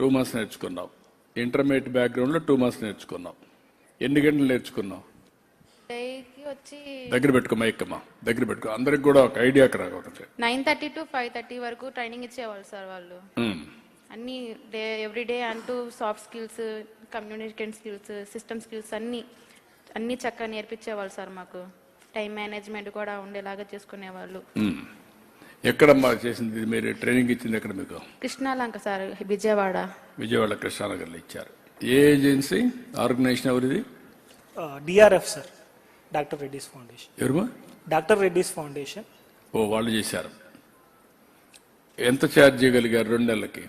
Two months నేర్చుకున్నావు intermediate బ్యాక్గ్రౌండ్లో two months నేర్చుకున్నావు ఎన్ని గంటలు వచ్చి దగ్గర పెట్టుకో మైక్కమ్మ దగ్గర పెట్టుకో. అందరికి కూడా ఒక ఐడియా ఒకటి. Nine thirty to five thirty వరకు ట్రైనింగ్ ఇచ్చేవాళ్ళు సార్ వాళ్ళు. అన్ని డే ఎవ్రీ డే అంటూ soft skills communication skills system skills అన్ని అన్ని చక్కగా నేర్పించేవాళ్ళు సార్ మాకు. టైం మేనేజ్మెంట్ కూడా ఉండేలాగా చేసుకునేవాళ్ళు. ఎక్కడమ్మా చేసింది? ఇది మీరు ట్రైనింగ్ ఇచ్చింది ఎక్కడ మీకు? కృష్ణాలంక సార్ విజయవాడ. విజయవాడ కృష్ణానగర్లో ఇచ్చారు. ఏ ఏజెన్సీ? ఆర్గనైజేషన్ ఎవరిది? DRF sir doctor Reddy's foundation. ఎవరు డాక్టర్ రెడ్డిస్ ఫౌండేషన్. ఓ వాళ్ళు చేశారు. ఎంత ఛార్జ్ చేయగలిగారు రెండు నెలలకి?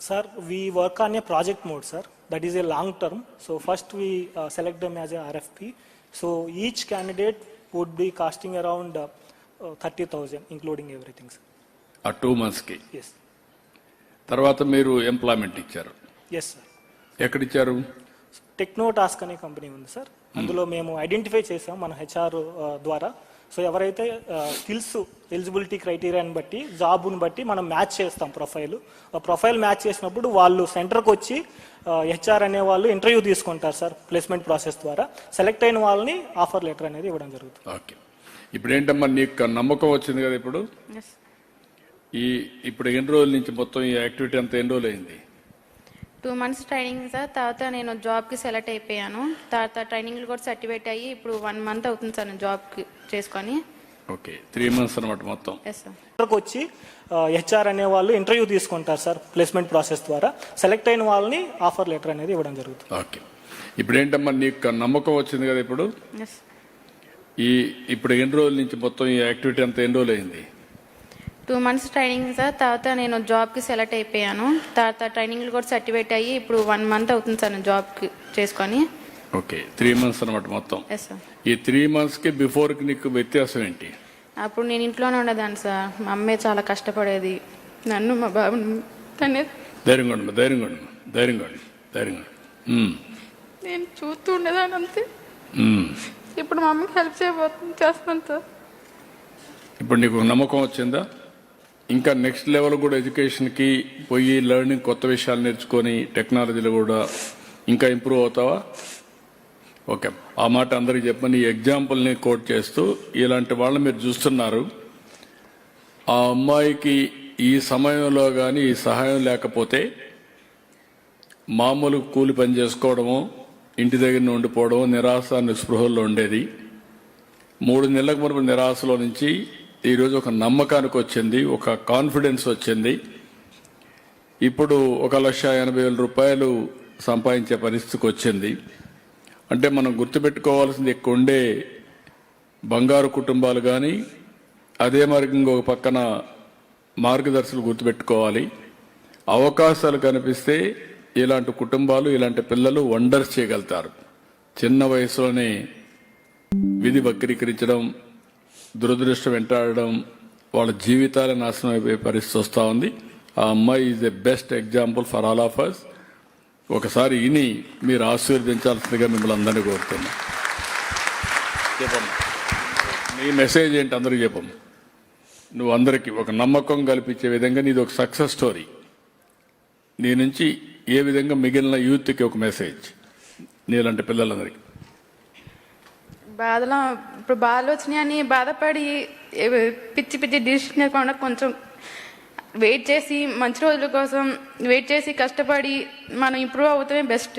Sir we work on a project mode sir that is a long term so first we select them as a RFP so each candidate would be costing around thirty thousand including everything sir ఆ two మంత్స్కి? Yes తర్వాత మీరు employment ఇచ్చారు. Yes sir ఎక్కడిచ్చారు? Techno task అనే company ఉంది sir అందులో మేము ఐడెంటిఫై చేసాం మన హెచ్ఆర్ ద్వారా. సో ఎవరైతే స్కిల్స్ ఎలిజిబిలిటీ క్రైటీరియాని బట్టి జాబ్ని బట్టి మనం మ్యాచ్ చేస్తాం ప్రొఫైల్. ఆ ప్రొఫైల్ మ్యాచ్ చేసినప్పుడు వాళ్ళు సెంటర్కి వచ్చి హెచ్ఆర్ అనే వాళ్ళు ఇంటర్వ్యూ తీసుకుంటారు సార్ ప్లేస్మెంట్ ప్రాసెస్ ద్వారా. సెలెక్ట్ అయిన వాళ్ళని ఆఫర్ లెటర్ అనేది ఇవ్వడం జరుగుతుంది. ఓకే. ఇప్పుడు ఏంటమ్మా నీకు నమ్మకం వచ్చింది కదా ఇప్పుడు? ఎస్ ఈ ఇప్పుడు ఎన్ని రోజుల నుంచి మొత్తం ఈ యాక్టివిటీ అంతా ఎన్ని రోజులు అయింది? టూ మంత్స్ ట్రైనింగ్ సార్ తర్వాత నేను జాబ్కి సెలెక్ట్ అయిపోయాను. తర్వాత ట్రైనింగ్లు కూడా సర్టిఫికేట్ అయ్యి ఇప్పుడు వన్ మంత్ అవుతుంది సార్ నేను జాబ్కి చేసుకొని. ఓకే. త్రీ మంత్స్ అనమాట మొత్తం. ఎస్ సార్ సెంటర్కి వచ్చి హెచ్ఆర్ అనే వాళ్ళు ఇంటర్వ్యూ తీసుకుంటారు సార్ ప్లేస్మెంట్ ప్రాసెస్ ద్వారా. సెలెక్ట్ అయిన వాళ్ళని ఆఫర్ లెటర్ అనేది ఇవ్వడం జరుగుతుంది. ఓకే. ఇప్పుడు ఏంటమ్మా నీకు నమ్మకం వచ్చింది కదా ఇప్పుడు? ఎస్ ఈ ఇప్పుడు ఎన్ని రోజుల నుంచి మొత్తం ఈ యాక్టివిటీ అంతా ఎన్ని రోజులు అయింది టూ మంత్స్ ట్రైనింగ్ సార్ తర్వాత నేను జాబ్కి సెలెక్ట్ అయిపోయాను. తర్వాత ట్రైనింగ్లు కూడా సర్టిఫికేట్ అయ్యి ఇప్పుడు వన్ మంత్ అవుతుంది సార్ నేను జాబ్కి చేసుకొని. ఓకే త్రీ మంత్స్ అనమాట మొత్తం. ఎస్ సార్ ఈ త్రీ మంత్స్కి బిఫోర్కి నీకు వ్యత్యాసం ఏంటి? అప్పుడు నేను ఇంట్లోనే ఉండేదాన్ని సార్. మా అమ్మే చాలా కష్టపడేది. నన్ను మా బాబుని తనే ధైర్యంగా ఉండు ధైర్యంగా ఉండు ధైర్యంగా ఉండు ధైర్యంగా ఉండు. ఉమ్, నేను చూస్తూ ఉండేదాన్ని అంతే. ఉమ్. ఇప్పుడు మా అమ్మకి హెల్ప్ చేయబోతుంది చేస్తాను సార్. ఇప్పుడు నీకు నమ్మకం వచ్చిందా? ఇంకా నెక్స్ట్ లెవెల్ కూడా ఎడ్యుకేషన్కి పోయి లెర్నింగ్ కొత్త విషయాలు నేర్చుకొని టెక్నాలజీలో కూడా ఇంకా ఇంప్రూవ్ అవుతావా? ఓకే. ఆ మాట అందరికి చెప్పని ఎగ్జాంపుల్ని కోట్ చేస్తూ ఇలాంటి వాళ్ళని మీరు చూస్తున్నారు. ఆ అమ్మాయికి ఈ సమయంలో కానీ ఈ సహాయం లేకపోతే మామూలు కూలి పని చేసుకోవడము ఇంటి దగ్గర ఉండిపోవడం నిరాశ నిస్పృహల్లో ఉండేది. మూడు నెలలకు మునుపు నిరాశలో నుంచి ఈరోజు ఒక నమ్మకానికి వచ్చింది ఒక కాన్ఫిడెన్స్ వచ్చింది. ఇప్పుడు ఒక లక్ష ఎనభై వేల రూపాయలు సంపాదించే పరిస్థితికి వచ్చింది. అంటే మనం గుర్తుపెట్టుకోవాల్సింది ఎక్కువ ఉండే బంగారు కుటుంబాలు కానీ అదే మార్గంగా ఇంకొక పక్కన మార్గదర్శులు గుర్తుపెట్టుకోవాలి. అవకాశాలు కనిపిస్తే ఇలాంటి కుటుంబాలు ఇలాంటి పిల్లలు వండర్స్ చేయగలుగుతారు. చిన్న వయసులోనే విధి వక్రీకరించడం దురదృష్టం వెంటాడడం వాళ్ళ జీవితాలు నాశనం అయిపోయే పరిస్థితి వస్తూ ఉంది. ఆ అమ్మాయి is the best example for all of us ఒకసారి ఇని మీరు ఆశీర్వదించాల్సిందిగా మిమ్మల్ని అందరినీ కోరుతున్నా. చెప్పమ్మా. నీ మెసేజ్ ఏంటి అందరికీ చెప్పమ్మా. నువ్వు అందరికీ ఒక నమ్మకం కల్పించే విధంగా నీది ఒక సక్సెస్ స్టోరీ నీ నుంచి ఏ విధంగా మిగిలిన యూత్కి ఒక మెసేజ్ నీలాంటి పిల్లలందరికీ. బాధలో ఇప్పుడు బాధలు వచ్చినాయని బాధపడి ఏ- పిచ్చి పిచ్చి డిసిషన్ లేకుండా కొంచెం వెయిట్ చేసి మంచి రోజుల కోసం వెయిట్ చేసి కష్టపడి మనం improve అవుతామే best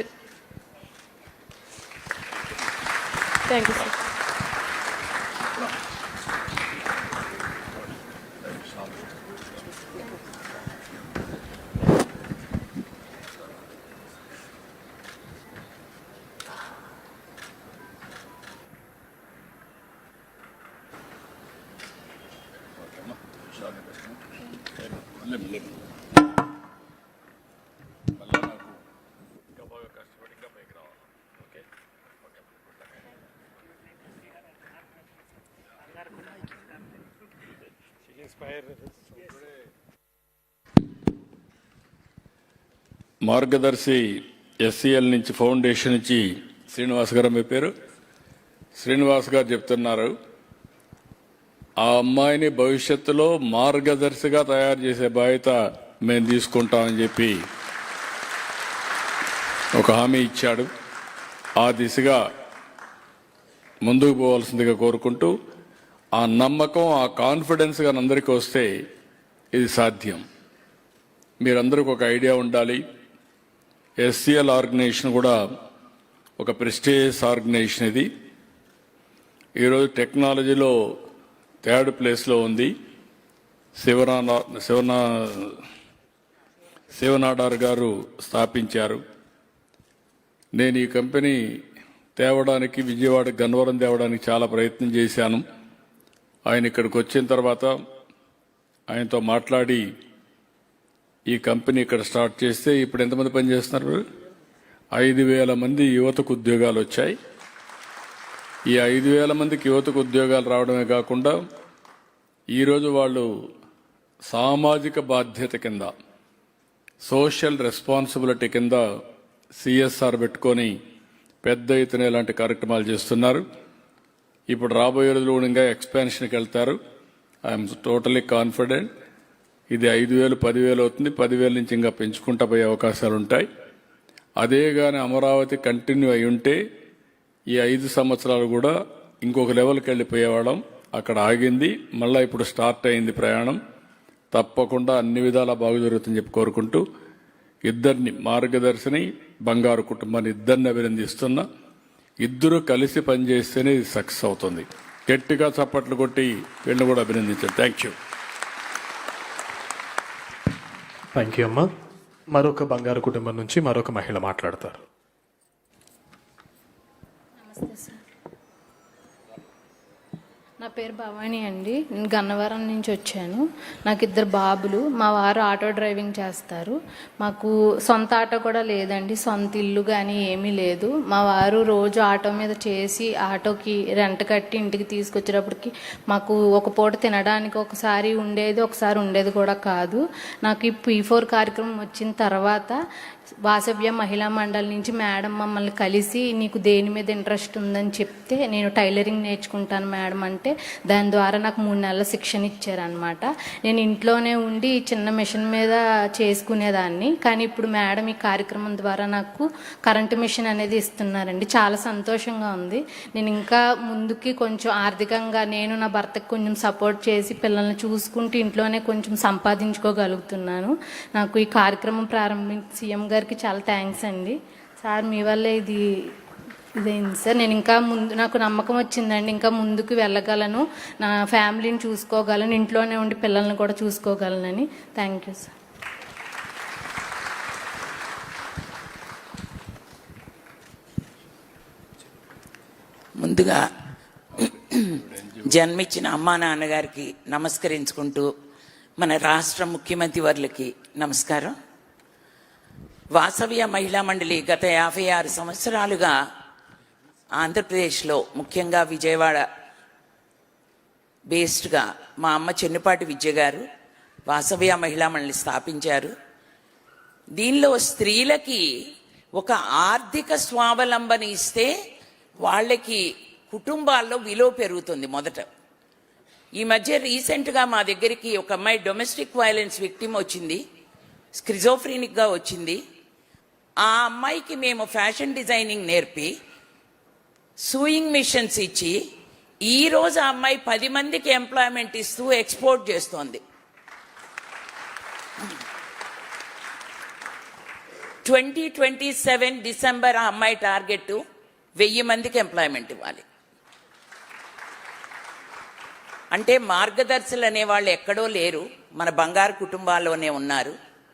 thank you sir Margadarsi SCL నుంచి ఫౌండేషన్ నుంచి శ్రీనివాస్ గారు మీ పేరు? శ్రీనివాస్ గారు చెప్తున్నారు. ఆ అమ్మాయిని భవిష్యత్తులో మార్గదర్శిగా తయారు చేసే బాధ్యత మేము తీసుకుంటామని చెప్పి ఒక హామీ ఇచ్చాడు. ఆ దిశగా ముందుకు పోవాల్సిందిగా కోరుకుంటూ ఆ నమ్మకం ఆ కాన్ఫిడెన్స్ కానీ అందరికీ వస్తే ఇది సాధ్యం. మీరందరికీ ఒక ఐడియా ఉండాలి. ఎస్సీఎల్ ఆర్గనైజేషన్ కూడా ఒక ప్రెస్టేజియస్ ఆర్గనైజేషన్ ఇది. ఈరోజు టెక్నాలజీలో థర్డ్ ప్లేస్లో ఉంది. శివనా శివనా శివనాడార్ గారు స్థాపించారు. నేను ఈ కంపెనీ తేవడానికి విజయవాడ గన్నవరం తేవడానికి చాలా ప్రయత్నం చేశాను. ఆయన ఇక్కడికి వచ్చిన తర్వాత ఆయనతో మాట్లాడి ఈ కంపెనీ ఇక్కడ స్టార్ట్ చేస్తే ఇప్పుడు ఎంతమంది పనిచేస్తున్నారు? ఐదు వేల మంది యువతకు ఉద్యోగాలు వచ్చాయి. ఈ ఐదు వేల మందికి యువతకు ఉద్యోగాలు రావడమే కాకుండా ఈరోజు వాళ్ళు సామాజిక బాధ్యత కింద సోషల్ రెస్పాన్సిబిలిటీ కింద సిఎస్ఆర్ పెట్టుకొని పెద్ద ఎత్తున ఇలాంటి కార్యక్రమాలు చేస్తున్నారు. ఇప్పుడు రాబోయే రోజులు కూడా ఇంకా ఎక్స్పాన్షన్కి వెళ్తారు. ఐఎమ్ టోటలీ కాన్ఫిడెంట్ ఇది ఐదు వేలు పదివేలు అవుతుంది. పదివేల నుంచి ఇంకా పెంచుకుంటా పోయే అవకాశాలు ఉంటాయి. అదే కానీ అమరావతి కంటిన్యూ అయి ఉంటే ఈ ఐదు సంవత్సరాలు కూడా ఇంకొక లెవెల్కి వెళ్ళిపోయేవాళ్ళం. అక్కడ ఆగింది. మళ్ళీ ఇప్పుడు స్టార్ట్ అయింది ప్రయాణం. తప్పకుండా అన్ని విధాలా బాగు జరుగుతుందని చెప్పి కోరుకుంటూ ఇద్దరిని మార్గదర్శిని బంగారు కుటుంబాన్ని ఇద్దరిని అభినందిస్తున్నా. ఇద్దరు కలిసి పనిచేస్తేనే ఇది సక్సెస్ అవుతుంది. గట్టిగా చప్పట్లు కొట్టి వీళ్ళని కూడా అభినందించాను థ్యాంక్ యూ థ్యాంక్ యూ అమ్మా. మరొక బంగారు కుటుంబం నుంచి మరొక మహిళ మాట్లాడతారు. నమస్తే సార్ నా పేరు భవానీ అండి. నేను గన్నవరం నుంచి వచ్చాను. నాకు ఇద్దరు బాబులు. మా వారు ఆటో డ్రైవింగ్ చేస్తారు. మాకు సొంత ఆటో కూడా లేదండి. సొంత ఇల్లు కానీ ఏమీ లేదు. మా వారు రోజు ఆటో మీద చేసి ఆటోకి రెంట్ కట్టి ఇంటికి తీసుకొచ్చేటప్పటికి మాకు ఒక పూట తినడానికి ఒకసారి ఉండేది ఒకసారి ఉండేది కూడా కాదు. నాకు ఈ పీ ఫోర్ కార్యక్రమం వచ్చిన తర్వాత వాసవ్య మహిళా మండలి నుంచి మేడం మమ్మల్ని కలిసి నీకు దేని మీద ఇంట్రెస్ట్ ఉందని చెప్తే నేను టైలరింగ్ నేర్చుకుంటాను మేడం అంటే దాని ద్వారా నాకు మూడు నెలల శిక్షణ ఇచ్చారనమాట నేను ఇంట్లోనే ఉండి చిన్న మిషన్ మీద చేసుకునేదాన్ని. కానీ ఇప్పుడు మేడం ఈ కార్యక్రమం ద్వారా నాకు కరెంటు మిషన్ అనేది ఇస్తున్నారండి. చాలా సంతోషంగా ఉంది. నేను ఇంకా ముందుకి కొంచెం ఆర్థికంగా నేను నా భర్తకు కొంచెం సపోర్ట్ చేసి పిల్లల్ని చూసుకుంటూ ఇంట్లోనే కొంచెం సంపాదించుకోగలుగుతున్నాను. నాకు ఈ కార్యక్రమం ప్రారంభించి సీఎం గారికి చాలా థ్యాంక్స్ అండి. సార్ మీ వల్లే ఇది ఇదైంది సార్? నేను ఇంకా ముందు నాకు నమ్మకం వచ్చిందండి. ఇంకా ముందుకు వెళ్ళగలను. నా ఫ్యామిలీని చూసుకోగలను. ఇంట్లోనే ఉండి పిల్లల్ని కూడా చూసుకోగలనని. థ్యాంక్ యూ సార్ ముందుగా జన్మించిన అమ్మా నాన్నగారికి నమస్కరించుకుంటూ మన రాష్ట్ర ముఖ్యమంత్రి వర్లకి నమస్కారం. వాసవ్య మహిళా మండలి గత యాభై ఆరు సంవత్సరాలుగా ఆంధ్రప్రదేశ్లో ముఖ్యంగా విజయవాడ బేస్డ్గా మా అమ్మ చెన్నుపాటి విద్య గారు వాసవ్య మహిళా మండలి స్థాపించారు. దీనిలో స్త్రీలకి ఒక ఆర్థిక స్వావలంబన ఇస్తే వాళ్ళకి కుటుంబాల్లో విలువ పెరుగుతుంది మొదట. ఈ మధ్య రీసెంట్గా మా దగ్గరికి ఒక అమ్మాయి డొమెస్టిక్ వైలెన్స్ విక్టిమ్ వచ్చింది స్క్రిజోఫ్రీనిక్గా వచ్చింది. ఆ అమ్మాయికి మేము ఫ్యాషన్ డిజైనింగ్ నేర్పి సూయింగ్ మిషన్స్ ఇచ్చి ఈ రోజు ఆ అమ్మాయి పది మందికి ఎంప్లాయ్మెంట్ ఇస్తూ ఎక్స్పోర్ట్ చేస్తోంది. ట్వంటీ ట్వంటీ సెవెన్ డిసెంబర్ ఆ అమ్మాయి టార్గెట్ వెయ్యి మందికి ఎంప్లాయ్మెంట్ ఇవ్వాలి. అంటే మార్గదర్శులు అనేవాళ్ళు ఎక్కడో లేరు మన బంగారు కుటుంబాల్లోనే ఉన్నారు.